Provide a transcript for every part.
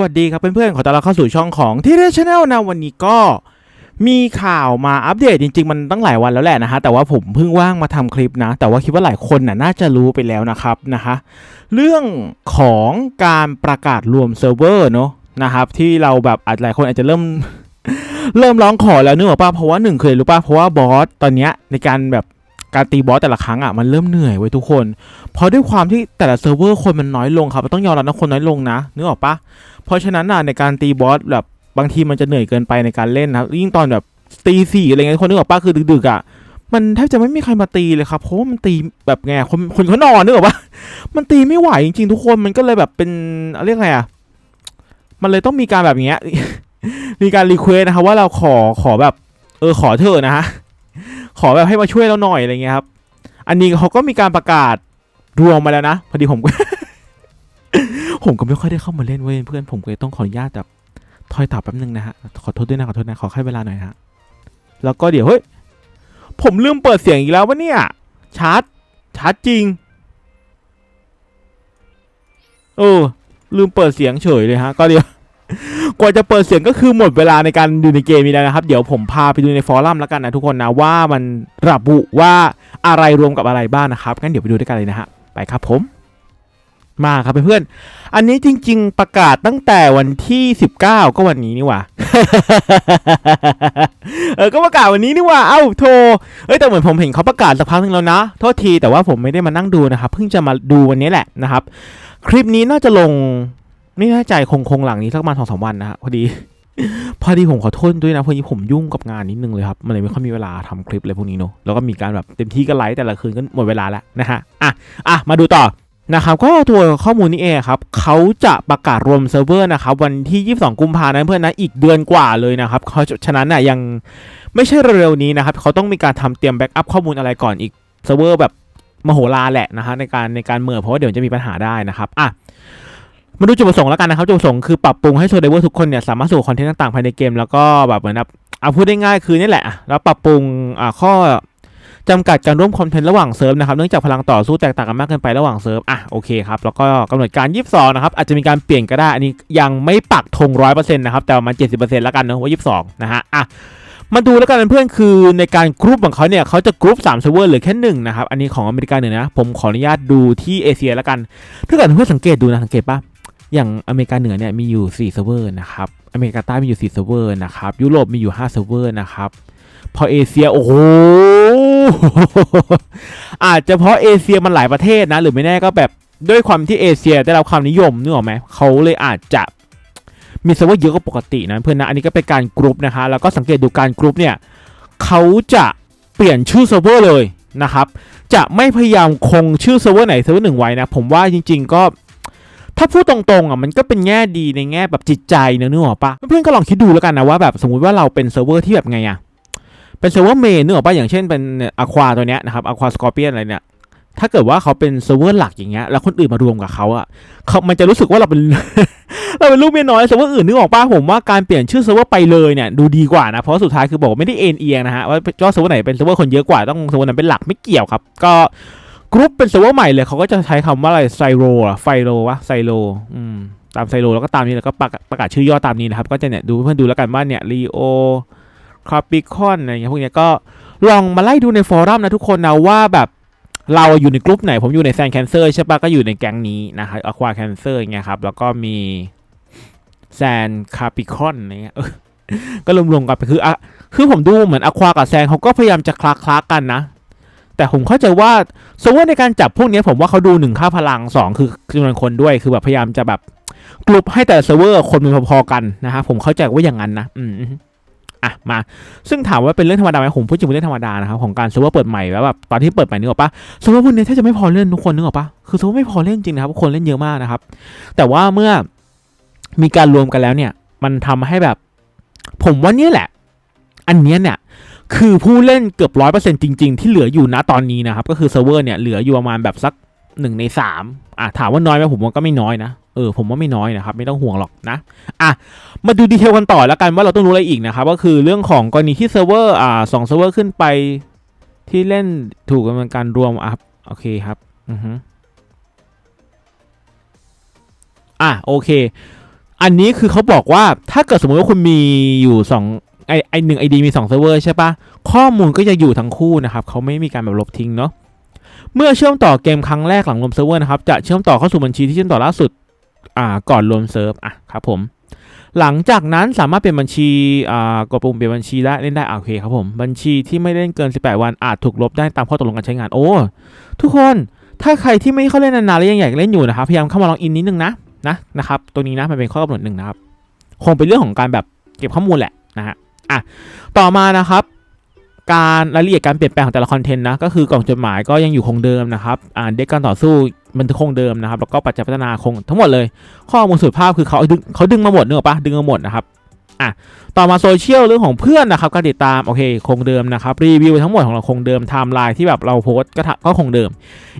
วัสดีครับเพื่อนๆ ขอต้อนรับเข้าสู่ช่องของที่เรชแนลนะวันนี้ก็มีข่าวมาอัปเดตจริง ๆ มันตั้งหลายวันแล้วแหละนะฮะแต่ว่าผมเพิ่งว่างมาทำคลิปนะ แต่ว่าคิดว่าหลายคนน่ะน่าจะรู้ไปแล้วนะครับนะคะเรื่องของการประกาศรวมเซิร์ฟเวอร์เนอะนะครับที่เราแบบอาจหลายคนอาจจะเริ่มเริ่มร้องขอแล้วนึกออกป่ะเพราะว่าหนึ่งเคยรู้ป่ะเพราะว่าบอสตอนเนี้ยในการแบบ การตีบอสแต่ละครั้งอะมันเริ่มเหนื่อยไว้ยทุกคน เพราะด้วยความที่แต่ละเซิร์ฟเวอร์คนมันน้อยลงครับต้องยอมรับนะคนน้อยลงนะนึกออกปะเพราะฉะนั้นน่ะในการตีบอสแบบบางทีมันจะเหนื่อยเกินไปในการเล่นนะยิ่งตอนแบบตีสี่อะไรเงี้ยคนนึกออกปะคือดึกๆอะมันแทบจะไม่มีใครมาตีเลยครับเพราะว่ามันตีแบบไงคนคนเขานอนนึกออกปะมันตีไม่ไหวจริงๆทุกคนมันก็เลยแบบเป็นเรียกไงอะมันเลยต้องมีการแบบเงี้ยมีการรีเควสนะครับว่าเราขอขอแบบ เออขอเธอนะฮะ ขอแบบให้มาช่วยเราหน่อยอะไรเงี้ยครับ อันนี้เขาก็มีการประกาศรวมมาแล้วนะ พอดีผมก็ผมก็ไม่ค่อยได้เข้ามาเล่นเว้ยเพื่อนผมก็เลยต้องขออนุญาตแบบถอยตับแป๊บนึงนะฮะ ขอโทษด้วยนะ ขอโทษนะ ขอแค่เวลาหน่อยฮะ แล้วก็เดี๋ยวเฮ้ย ผมลืมเปิดเสียงอีกแล้ววะเนี่ย ชาร์จ ชาร์จจริง เออ ลืมเปิดเสียงเฉยเลยฮะ ก็เดี๋ยว กว่าจะเปิดเสียงก็คือหมดเวลาในการดูในเกมนี้แล้วนะครับ เดี๋ยวผมพาไปดูในฟอรัมแล้วกันนะทุกคนนะว่ามันระบุว่าอะไรรวมกับอะไรบ้างนะครับงั้นเดี๋ยวไปดูด้วยกันเลยนะฮะไปครับผมมาครับเพื่อนๆ อันนี้จริง ๆ ประกาศตั้งแต่วันที่ 19 ก็วันนี้นี่หว่า เออ ก็ประกาศวันนี้นี่หว่า เอ้า โทร เอ้ย แต่เหมือนผมเห็นเขาประกาศสักพักนึงแล้วนะ โทษที แต่ว่าผมไม่ได้มานั่งดูนะครับ เพิ่งจะมาดูวันนี้แหละนะครับ คลิปนี้น่าจะลง ไม่แน่ใจคงคงหลังนี้สักประมาณสองสามวันนะฮะพอดี พอดีผมขอโทษด้วยนะพอดีผมยุ่งกับงานนิดนึงเลยครับ มันเลยไม่ค่อยมีเวลาทำคลิปอะไรพวกนี้เนอะแล้วก็มีการแบบเต็มที่ก็ไลฟ์แต่ละคืนก็หมดเวลาแล้วนะฮะอะอะมาดูต่อนะครับก็ตัวข้อมูลนี้เองครับเขาจะประกาศรวมเซิร์ฟเวอร์นะครับวันที่ 22 กุมภาพันธ์เพื่อนนะอีกเดือนกว่าเลยนะครับเขาฉะนั้นน่ะยังไม่ใช่เร็วๆนี้นะครับเขาต้องมีการทำเตรียมแบ็กอัพข้อมูลอะไรก่อนอีกเซิร์ฟเวอร์แบบมโหฬารแหละนะฮะในการในการเมือเพราะว่าเดี๋ยวจะมีปัญหาได้นะครับอะ มาดูจุดประสงค์แล้วกันนะครับจุดประสงค์คือปรับปรุงให้โซเดเวอร์ทุกคนเนี่ยสามารถสู่คอนเทนต์ต่างๆภายในเกม แล้วก็แบบเหมือนแบบเอาพูดได้ง่ายคือนี่แหละแล้วปรับปรุงอ่าข้อจำกัดการร่วมคอนเทนต์ระหว่างเซิร์ฟนะครับเนื่องจากพลังต่อสู้แตกต่างกันมากเกินไประหว่างเซิร์ฟอะโอเคครับแล้วก็กำหนดการ 22 นะครับ อาจจะมีการเปลี่ยนก็ได้ อันนี้ยังไม่ปักธงร้อยเปอร์เซ็นต์นะครับแต่ประมาณ70%แล้วกันนะว่า 22 นะฮะอะมาดูแล้วกันเพื่อนคือในการกรุ๊ปของเขาเนี่ยเขาจะกรุ๊ป3เซิร์ฟเวอร์หรือแค่หนึ่งนะครับอันนี้ของอเมริกาเหนือนะผมขออนุญาตดูที่เอเชียแล้วกันถ้าเกิดเพื่อนสังเกตดูนะสังเกตปะ อย่างอเมริกาเหนือเนี่ยมีอยู่4เซิร์ฟเวอร์นะครับ อเมริกาใต้มีอยู่4เซิร์ฟเวอร์นะครับ ยุโรปมีอยู่5เซิร์ฟเวอร์นะครับ พอเอเชียโอ้โห อาจจะเพราะเอเชียมันหลายประเทศนะ หรือไม่แน่ก็แบบด้วยความที่เอเชียได้รับความนิยมนึกออกไหม เขาเลยอาจจะมีเซิร์ฟเวอร์เยอะกว่าปกตินะเพื่อนนะ อันนี้ก็เป็นการกรุ๊ปนะคะ แล้วก็สังเกตดูการกรุ๊ปเนี่ยเขาจะเปลี่ยนชื่อเซิร์ฟเวอร์เลยนะครับ จะไม่พยายามคงชื่อเซิร์ฟเวอร์ไหนเซิร์ฟเวอร์หนึ่งไว้นะ ผมว่าจริง ๆ ก็ ถ้าพูดตรงๆอะมันก็เป็นแง่ดีในแง่แบบจิตใจเนอะนึกออกปะเพื่อนๆก็ลองคิดดูแล้วกันนะว่าแบบสมมุติว่าเราเป็นเซิร์ฟเวอร์ที่แบบไงอะเป็นเซิร์ฟเวอร์เมนนึกออกปะอย่างเช่นเป็นอะควาตัวเนี้ยนะครับอะควาสกอร์เปียนอะไรเนี่ยถ้าเกิดว่าเขาเป็นเซิร์ฟเวอร์หลักอย่างเงี้ยแล้วคนอื่นมารวมกับเขาอะเขามันจะรู้สึกว่าเราเป็นเราเป็นลูกเมียน้อยเซิร์ฟเวอร์อื่นนึกออกปะผมว่าการเปลี่ยนชื่อเซิร์ฟเวอร์ไปเลยเนี่ยดูดีกว่านะเพราะสุดท้ายคือบอกไม่ได้เอ็นเอียงนะฮะว่าเจ้าเซิร์ฟเวอร์ไหนเป็นเซิร์ฟเวอร์คนเยอะกว่าต้องเซิร์ฟเวอร์นั้นเป็นหลักไม่เกี่ยวครับ ก็ กรุ๊ปเป็นเซิร์ฟเวอร์ใหม่เลยเขาก็จะใช้คำว่าอะไรไซโรอะไฟโรวะไซโรอืมตามไซโรแล้วก็ตามนี้แล้วก็ประกาศประกาศชื่อย่อตามนี้นะครับ ก็จะเนี่ยดูเพื่อนดูแล้วกันว่าเนี่ยรีโอคาปิคอนอะไรเงี้ยพวกเนี้ยก็ลองมาไล่ดูในฟอรัมนะทุกคนนะว่าแบบเราอยู่ในกลุ่มไหน ผมอยู่ในแซนแคนเซอร์ใช่ปะก็อยู่ในแก๊งนี้นะครับอควาแคนเซอร์เงี้ยครับ แล้วก็มีแซนคาปิคอนอะไรเงี้ยก็รวมๆกันไปคืออะคือผมดูเหมือนอควากับแซนเขาก็พยายามจะคลาคลากันนะ แต่ผมเข้าใจว่าสมมติในการจับพวกนี้ผมว่าเขาดูหนึ่งค่าพลังสองคือจำนวนคนด้วยคือแบบพยายามจะแบบกลุ่มให้แต่เซิร์ฟเวอร์คนเป็นพอๆกันนะฮะผมเข้าใจว่าอย่างนั้นนะอืมอะมาซึ่งถามว่าเป็นเรื่องธรรมดาไหมผมพูดจริงเป็นเรื่องธรรมดานะครับของการเซิร์ฟเวอร์เปิดใหม่แล้วแบบตอนที่เปิดใหม่นึกออกปะเซิร์ฟเวอร์พวกนี้ถ้าจะไม่พอเล่นทุกคนนึกออกปะคือเซิร์ฟเวอร์ไม่พอเล่นจริงนะครับคนเล่นเยอะมากนะครับ แต่ว่าเมื่อมีการรวมกันแล้วเนี่ย มันทำให้แบบ ผมว่านี่แหละ อันเนี้ยเนี่ย คือผู้เล่นเกือบร้อยเปอร์เซ็นต์จริง ๆ ที่เหลืออยู่นะตอนนี้นะครับ ก็คือเซิร์ฟเวอร์เนี่ยเหลืออยู่ประมาณแบบสักหนึ่งในสามอะถามว่าน้อยไหมผมว่าก็ไม่น้อยนะ เออผมว่าไม่น้อยนะครับ ไม่ต้องห่วงหรอกนะ อะ มาดูดีเทลกันต่อแล้วกันว่าเราต้องรู้อะไรอีกนะครับ ก็คือเรื่องของกรณีที่เซิร์ฟเวอร์อ่าสองเซิร์ฟเวอร์ขึ้นไปที่เล่นถูกกำลังการรวมอะครับโอเคครับอือฮึอะโอเค อันนี้คือเขาบอกว่าถ้าเกิดสมมติว่าคุณมีอยู่สอง ไอไอหนึ่งไอดีมีสองเซิร์ฟเวอร์ใช่ปะข้อมูลก็จะอยู่ทั้งคู่นะครับเขาไม่มีการแบบลบทิ้งเนาะเมื่อเชื่อมต่อเกมครั้งแรกหลังรวมเซิร์ฟเวอร์นะครับจะเชื่อมต่อเข้าสู่บัญชีที่เชื่อมต่อล่าสุดอ่าก่อนรวมเซิร์ฟอะครับผมหลังจากนั้นสามารถเปลี่ยนบัญชีอ่ากดปุ่มเปลี่ยนบัญชีได้เล่นได้โอเคครับผมบัญชีที่ไม่ได้เล่นเกิน 18 วันอาจถูกลบได้ตามข้อตกลงการใช้งานโอ้ทุกคนถ้าใครที่ไม่เข้าเล่นนานๆแล้วยังอยากเล่นอยู่นะครับพยายามเข้ามาลองอินนิดนึงนะนะนะครับตัวนี้นะมันเป็นข้อกำหนดหนึ่งนะครับคงเป็นเรื่องของการแบบเก็บข้อมูลแหละนะฮะ อะต่อมานะครับ การรายละเอียดการเปลี่ยนแปลงของแต่ละคอนเทนต์นะก็คือกล่องจดหมายก็ยังอยู่คงเดิมนะครับอ่าเด็กการต่อสู้มันคงเดิมนะครับ แล้วก็ปัจจัยพัฒนาคงทั้งหมดเลย ข้อมูลสุดภาพคือเขาดึงเขาดึงมาหมดเนอะปะดึงมาหมดนะครับอะต่อมาโซเชียลเรื่องของเพื่อนนะครับการติดตามโอเคคงเดิมนะครับรีวิวทั้งหมดของเราคงเดิมไทม์ไลน์ที่แบบเราโพสก็ก็คงเดิม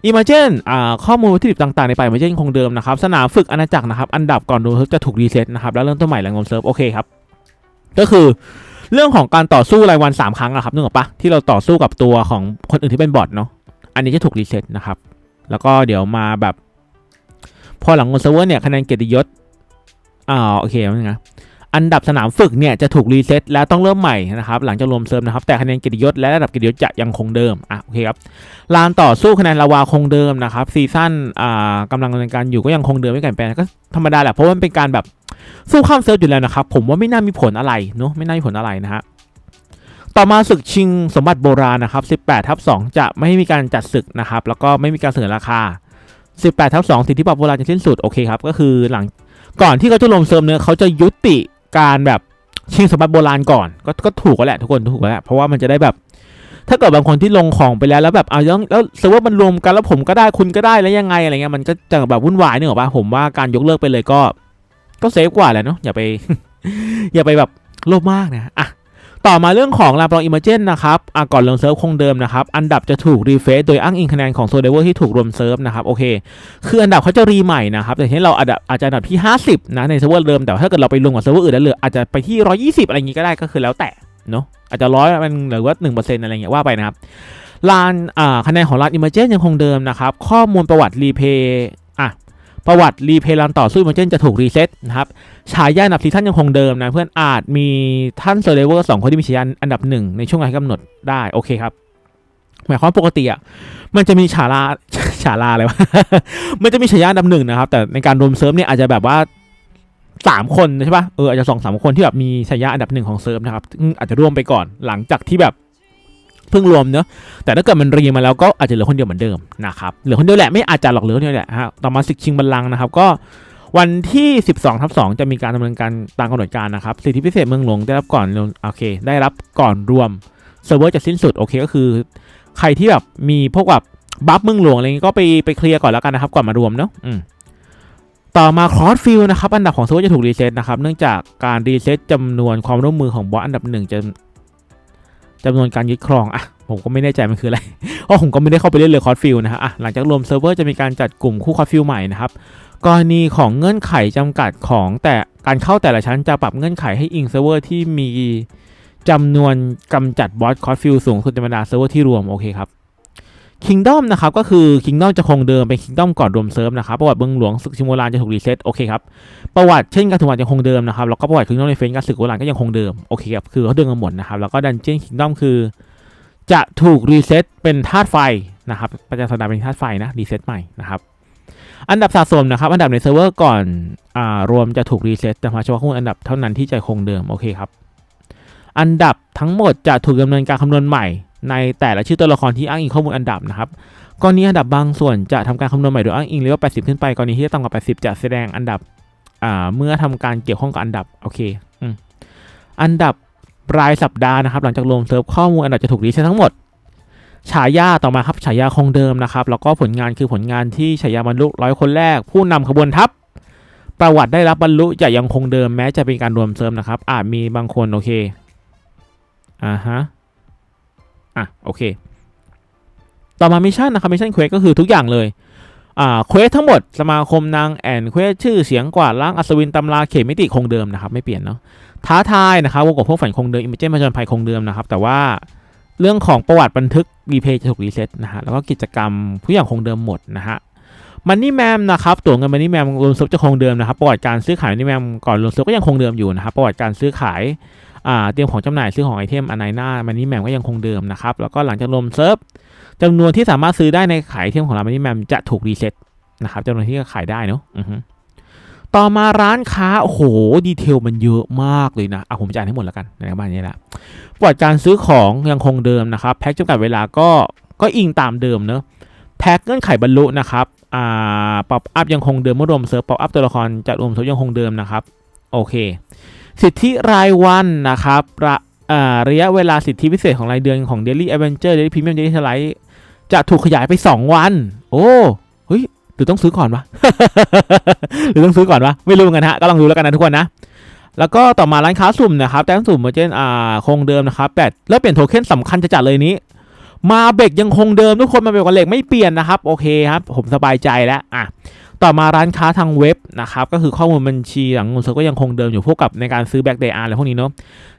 อิมเมจนอ่าข้อมูลวัตถุดิบต่างๆในป่าอิมเมจนคงเดิมนะครับสนามฝึกอาณาจักรนะครับอันดับก่อนดูจะถูกรีเซ็ตนะครับแล้วเริ่มต้นใหม่หลังลงเซิร์ฟโอเคครับก็คือ เรื่องของการต่อสู้รายวัน 3 ครั้งอะครับนึกออกปะที่เราต่อสู้กับตัวของคนอื่นที่เป็นบอทเนาะอันนี้จะถูกรีเซ็ตนะครับ แล้วก็เดี๋ยวมาแบบ พอหลังลงเซิร์ฟเวอร์เนี่ยคะแนนเกียรติยศอ่าโอเคนะ อันดับสนามฝึกเนี่ยจะถูกรีเซ็ตแล้วต้องเริ่มใหม่นะครับ หลังจากรวมเซิร์ฟนะครับ แต่คะแนนเกียรติยศและระดับเกียรติยศจะยังคงเดิม อะโอเคครับ ลานต่อสู้คะแนนลาวาคงเดิมนะครับซีซั่นอ่ากำลังดำเนินการอยู่ก็ยังคงเดิมไม่เปลี่ยนแปลงก็ธรรมดาแหละเพราะว่ามันเป็นการแบบ สู้ข้ามเซิร์ฟอยู่แล้วนะครับ ผมว่าไม่น่ามีผลอะไรเนาะไม่น่ามีผลอะไรนะฮะต่อมาศึกชิงสมบัติโบราณนะครับ 18ทับ2จะไม่มีการจัดศึกนะครับ แล้วก็ไม่มีการเสนอราคา 18ทับ2สิทธิบัตรโบราณจะสิ้นสุดโอเคครับก็คือหลังก่อนที่เขาจะรวมเซิร์ฟเนี่ยเขาจะยุติการแบบชิงสมบัติโบราณก่อนก็ก็ถูกแล้วแหละทุกคนถูกแล้วแหละเพราะว่ามันจะได้แบบ ถ้าเกิดบางคนที่ลงของไปแล้วแล้วแบบเอาแล้วแล้วเซิร์ฟวอร์มันรวมกันแล้วผมก็ได้คุณก็ได้แล้วยังไงอะไรเงี้ยมันก็จะแบบวุ่นวายเนี่ยหรอปะผมว่าการยกเลิกไปเลยก็ ก็เซฟกว่าแหละเนาะอย่าไป อย่าไปแบบโลภมากนะอะต่อมาเรื่องของลาปลองอิมเมจนนะครับอะก่อนลงเซิร์ฟคงเดิมนะครับ อันดับจะถูกรีเฟซโดยอ้างอิงคะแนนของโซเดเวอร์ที่ถูกรวมเซิร์ฟนะครับ โอเค คืออันดับเขาจะรีใหม่นะครับแต่ที่เราอาจจะอาจจะอันดับที่ 50 นะ ในเซิร์ฟเวอร์เดิม แต่ถ้าเกิดเราไปลงกับเซิร์ฟเวอร์อื่นแล้วเหลืออาจจะไปที่ 120 อะไรอย่างงี้ก็ได้ก็คือแล้วแต่เนาะอาจจะร้อยมันหรือว่า1%อะไรเงี้ยว่าไปนะครับลานอ่าคะแนนของลานอิมเมจนยังคงเดิมนะครับข้อมูลประวัติรีเพย์อะ ประวัติรีเพย์ลานต่อสู้อิมเจนจะถูกรีเซ็ตนะครับฉายาอันดับซีซั่นยังคงเดิมนะเพื่อนอาจมีท่านเซอร์เวอร์สองคนที่มีฉายาอันดับหนึ่งในช่วงเวลาที่กำหนดได้โอเคครับหมายความปกติอะมันจะมีฉาลาฉาลาอะไรวะมันจะมีฉายาอันดับหนึ่งนะครับ แต่ในการรวมเซิร์ฟเนี่ยอาจจะแบบว่าสามคนใช่ปะเอออาจจะสองสามคนที่แบบมีฉายาอันดับหนึ่งของเซิร์ฟนะครับอาจจะร่วมไปก่อนหลังจากที่แบบ เพิ่งรวมเนอะแต่ถ้าเกิดมันรีมาแล้วก็อาจจะเหลือคนเดียวเหมือนเดิมนะครับเหลือคนเดียวแหละไม่อาจจะหรอกเหลือคนเดียวแหละฮะต่อมาศึกชิงบัลลังก์นะครับก็วันที่ 12ทับ2จะมีการดำเนินการตามกำหนดการนะครับสิทธิพิเศษเมืองหลวงได้รับก่อนโอเค ได้รับก่อนรวมเซิร์ฟเวอร์จะสิ้นสุดโอเคก็คือ ใครที่แบบมีพวกแบบบัฟเมืองหลวงอะไรเงี้ยก็ไปไปเคลียร์ก่อนแล้วกันนะครับก่อนมารวมเนาะอืมต่อมาคอร์สฟิลนะครับอันดับของเซิร์ฟเวอร์จะถูกรีเซ็ตนะครับเนื่องจากการรีเซ็ตจำนวนความร่วมมือของบอสอันดับหนึ่งจะ จำนวนการยึดครองอะผมก็ไม่แน่ใจมันคืออะไร เพราะผมก็ไม่ได้เข้าไปเล่นเลยคอร์สฟิลนะฮะอะหลังจากรวมเซิร์ฟเวอร์จะมีการจัดกลุ่มคู่คอร์สฟิลใหม่นะครับ กรณีของเงื่อนไขจำกัดของแต่การเข้าแต่ละชั้นจะปรับเงื่อนไขให้อิงเซิร์ฟเวอร์ที่มีจำนวนกำจัดบอสคอร์สฟิลสูงสุดในบรรดาเซิร์ฟเวอร์ที่รวมโอเคครับ Kingdom นะครับก็คือ Kingdom จะคงเดิมเป็น Kingdom ก่อนรวมเซิร์ฟนะครับประวัติเมืองหลวงศึกชิโมรานจะถูกรีเซ็ตโอเคครับประวัติเช่นการถูกวันยังคงเดิมนะครับแล้วก็ประวัติ Kingdom ในเฟนการศึกโบราณก็ยังคงเดิมโอเคครับคือเขาเดินกันหมดนะครับแล้วก็ Dungeon Kingdom คือ จะถูกรีเซ็ตเป็นธาตุไฟนะครับประจำสัปดาห์เป็นธาตุไฟนะรีเซ็ตใหม่นะครับอันดับสะสมนะครับอันดับในเซิร์ฟเวอร์ก่อนอ่ารวมจะถูกรีเซ็ตแต่เฉพาะข้อมูลอันดับเท่านั้นที่จะคงเดิมโอเคครับอันดับทั้งหมดจะถูกดำเนินการคำนวณใหม่ ในแต่ละชื่อตัวละครที่อ้างอิงข้อมูลอันดับนะครับกรณีอันดับบางส่วนจะทำการคำนวณใหม่โดยอ้างอิงเลเวล80 ขึ้นไปกรณีที่ต่ำกว่า 80 จะแสดงอันดับเมื่อทำการเกี่ยวข้องกับอันดับโอเคอันดับรายสัปดาห์นะครับ หลังจากรวมเซิร์ฟข้อมูลอันดับจะถูกรีเซ็ตทั้งหมดฉายาต่อมาครับฉายาคงเดิมนะครับ แล้วก็ผลงานคือผลงานที่ฉายาบรรลุร้อยคนแรก ผู้นำขบวนทัพ ประวัติได้รับบรรลุจะยังคงเดิมแม้จะเป็นการรวมเซิร์ฟนะครับ อาจมีบางคนโอเคอ่าฮะ อะโอเค ต่อมามิชชั่นนะครับมิชชั่นเควสก็คือทุกอย่างเลยอ่าเควสทั้งหมดสมาคมนางแอนเควสชื่อเสียงกว่าล้างอัศวินตำราเขตมิติคงเดิมนะครับไม่เปลี่ยนเนาะท้าทายนะครับวงกบพวกฝันคงเดิมอิมเมจนมาจนภัยคงเดิมนะครับ แต่ว่าเรื่องของประวัติบันทึกรีเพย์จะถูกรีเซ็ตนะฮะแล้วก็กิจกรรมทุกอย่างคงเดิมหมดนะฮะมันนี่แมมนะครับตัวเงินมันนี่แมมรวมซุปจะคงเดิมนะครับประวัติการซื้อขายมันนี่แมมก่อนรวมซุปก็ยังคงเดิมอยู่นะครับประวัติการซื้อขาย เตรียมของจำหน่ายซื้อของไอเทมอันไหนหน้ามันนี่แมมก็ยังคงเดิมนะครับ แล้วก็หลังจากรวมเซิร์ฟจำนวนที่สามารถซื้อได้ในขายไอเทมของเรามันนี่แมมจะถูกรีเซ็ตนะครับจำนวนที่ขายได้เนาะต่อมาร้านค้าโอ้โหดีเทลมันเยอะมากเลยนะอะผมจะอ่านให้หมดแล้วกันในบ้านนี้แหละประวัติการซื้อของยังคงเดิมนะครับแพ็คจำกัดเวลาก็ก็อิงตามเดิมเนาะแพ็กเงื่อนไขบรรลุนะครับอ่าป๊อปอัพยังคงเดิมเมื่อรวมเซิร์ฟป๊อปอัพตัวละครจะรวมเซิร์ฟยังคงเดิมนะครับโอเค สิทธิรายวันนะครับระระยะเวลาสิทธิพิเศษของรายเดือนของ Daily Adventure Daily Premium Daily Slide จะถูกขยายไป 2 วัน โอ้เฮ้ยหรือต้องซื้อก่อนวะหรือต้องซื้อก่อนวะไม่รู้เหมือนกันฮะก็ลองดูแล้วกันนะทุกคนนะ แล้วก็ต่อมาร้านค้าสุ่มนะครับแต้มสุ่มเมอร์เจนอ่าคงเดิมนะครับแต่แล้วเปลี่ยนโทเค็นสำคัญจะจัดเลยนี้ มาเบกยังคงเดิมทุกคนมาเบกกับเหล็กไม่เปลี่ยนนะครับ โอเคครับ ผมสบายใจแล้วอะ ต่อมาร้านค้าทางเว็บนะครับก็คือข้อมูลบัญชีหลังเงินสดก็ยังคงเดิมอยู่พวกกับในการซื้อแบ็กเดย์อาร์อะไรพวกนี้เนาะ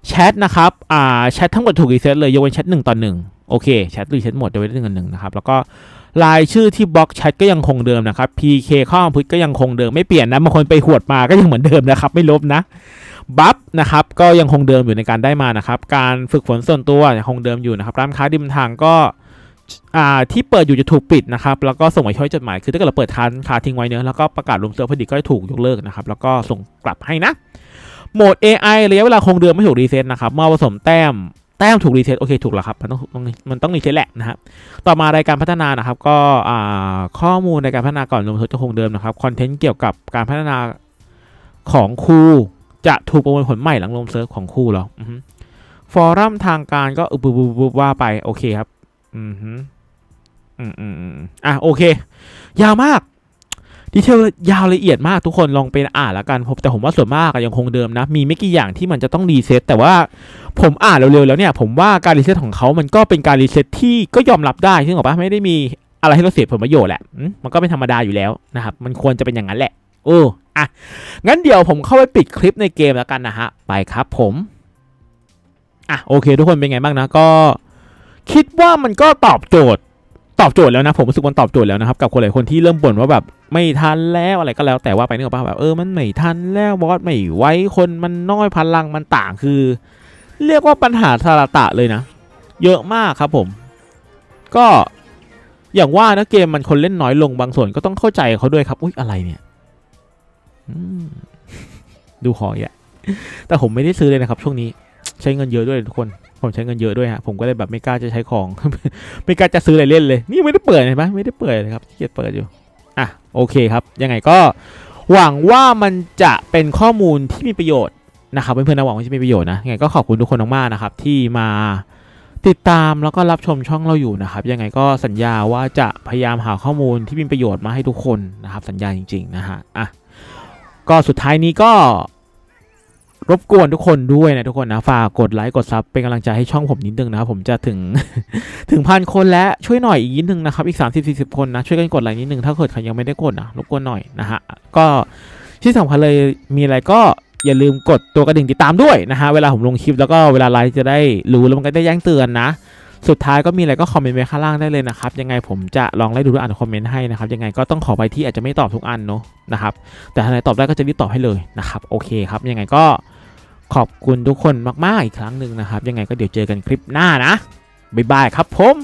แชทนะครับอ่าแชททั้งหมดถูกรีเซ็ตเลยยกเว้นแชทหนึ่งต่อหนึ่งโอเคแชทรีเซ็ตหมดยกเว้นหนึ่งต่อหนึ่งนะครับแล้วก็รายชื่อที่บล็อกแชทก็ยังคงเดิมนะครับ PK ข้อมูลพุทก็ยังคงเดิมไม่เปลี่ยนนะบางคนไปหวดมาก็ยังเหมือนเดิมนะครับไม่ลบนะบัฟนะครับก็ยังคงเดิมอยู่ในการได้มานะครับการฝึกฝนส่วนตัวยังคงเดิมอยู่นะครับร้านค้าริมทางก็ ที่เปิดอยู่จะถูกปิดนะครับแล้วก็ส่งหมายช่อยจดหมายคือถ้าเกิดเราเปิดทันคาทิ้งไว้เนื้อแล้วก็ประกาศรวมเซิร์ฟพอดีก็จะถูกยกเลิกนะครับแล้วก็ส่งกลับให้นะโหมด AI ระยะเวลาคงเดิมไม่ถูกรีเซ็ตนะครับเมื่อผสมแต้มแต้มถูกรีเซ็ตโอเคถูกแล้วครับมันต้องมันต้องรีเซ็ตแหละนะครับต่อมารายการพัฒนานะครับก็ข้อมูลในการพัฒนาก่อนรวมเซิร์ฟจะคงเดิมนะครับคอนเทนต์เกี่ยวกับการพัฒนาของครูจะถูกประมวลผลใหม่หลังลงเซิร์ฟของครูหรอฟอรัมทางการก็อุบบุบว่าไปโอเคครับ อือฮึอืมอืมอืมอะโอเค ยาวมากดีเทลยาวละเอียดมากทุกคนลองไปอ่านแล้วกันผมแต่ผมว่าส่วนมากยังคงเดิมนะ มีไม่กี่อย่างที่มันจะต้องรีเซ็ตแต่ว่าผมอ่านเร็วๆแล้วเนี่ย ผมว่าการรีเซ็ตของเขามันก็เป็นการรีเซ็ตที่ก็ยอมรับได้ซึ่งบอกว่าไม่ได้มีอะไรให้เราเสียผลประโยชน์แหละมมันก็เป็นธรรมดาอยู่แล้วนะครับ มันควรจะเป็นอย่างนั้นแหละโอ้อะงั้นเดี๋ยวผมเข้าไปปิดคลิปในเกมแล้วกันนะฮะไปครับผมอะโอเค ทุกคนเป็นไงบ้างนะก็ คิดว่ามันก็ตอบโจทย์ตอบโจทย์แล้วนะผมรู้สึกมันตอบโจทย์แล้วนะครับกับคนหลายคนที่เริ่มบ่นว่าแบบไม่ทันแล้วอะไรก็แล้วแต่ว่าไปนึกออกป่ะแบบเออมันไม่ทันแล้วบอสไม่ไหวคนมันน้อยพลังมันต่างคือ เรียกว่าปัญหาสาระตะเลยนะ เยอะมากครับผม ก็อย่างว่านะเกมมันคนเล่นน้อยลงบางส่วนก็ต้องเข้าใจเขาด้วยครับอุ้ยอะไรเนี่ยดูของอีกอะแต่ผมไม่ได้ซื้อเลยนะครับ ช่วงนี้ใช้เงินเยอะด้วยทุกคน ผมใช้เงินเยอะด้วยฮะผมก็เลยแบบไม่กล้าจะใช้ของ ไม่กล้าจะซื้ออะไรเล่นเลย นี่ไม่ได้เปิดเห็นปะไม่ได้เปิดเลยครับขี้เกียจเปิดอยู่อะโอเคครับ ยังไงก็หวังว่ามันจะเป็นข้อมูลที่มีประโยชน์นะครับเพื่อนๆนะหวังว่าจะมีประโยชน์นะยังไงก็ขอบคุณทุกคนมากๆนะครับ ที่มาติดตามแล้วก็รับชมช่องเราอยู่นะครับ ยังไงก็สัญญาว่าจะพยายามหาข้อมูลที่มีประโยชน์มาให้ทุกคนนะครับ สัญญาจริง ๆ นะฮะอะก็สุดท้ายนี้ก็ รบกวนทุกคนด้วยนะทุกคนนะฝากกดไลค์กดซับเป็นกำลังใจให้ช่องผมนิดนึงนะครับผมจะถึงถึงพันคนแล้วช่วยหน่อยอีกนิดนึงนะครับอีก 30 40 คนนะช่วยกันกดไลค์นิดนึงถ้าเกิดใครยังไม่ได้กดนะรบกวนหน่อยนะฮะก็ที่สำคัญเลยมีอะไรก็อย่าลืมกดตัวกระดิ่งติดตามด้วยนะฮะเวลาผมลงคลิปแล้วก็เวลาไลฟ์จะได้รู้แล้วมันก็ได้แจ้งเตือนนะ สุดท้ายก็มีอะไรก็คอมเมนต์ไว้ข้างล่างได้เลยนะครับ ยังไงผมจะลองไล่ดูและอ่านคอมเมนต์ให้นะครับ ยังไงก็ต้องขอไปที่อาจจะไม่ตอบทุกอันเนาะนะครับ แต่ถ้าไหนตอบได้ก็จะรีบตอบให้เลยนะครับ โอเคครับ ยังไงก็ขอบคุณทุกคนมาก ๆ อีกครั้งหนึ่งนะครับ ยังไงก็เดี๋ยวเจอกันคลิปหน้านะบ๊ายบายครับผม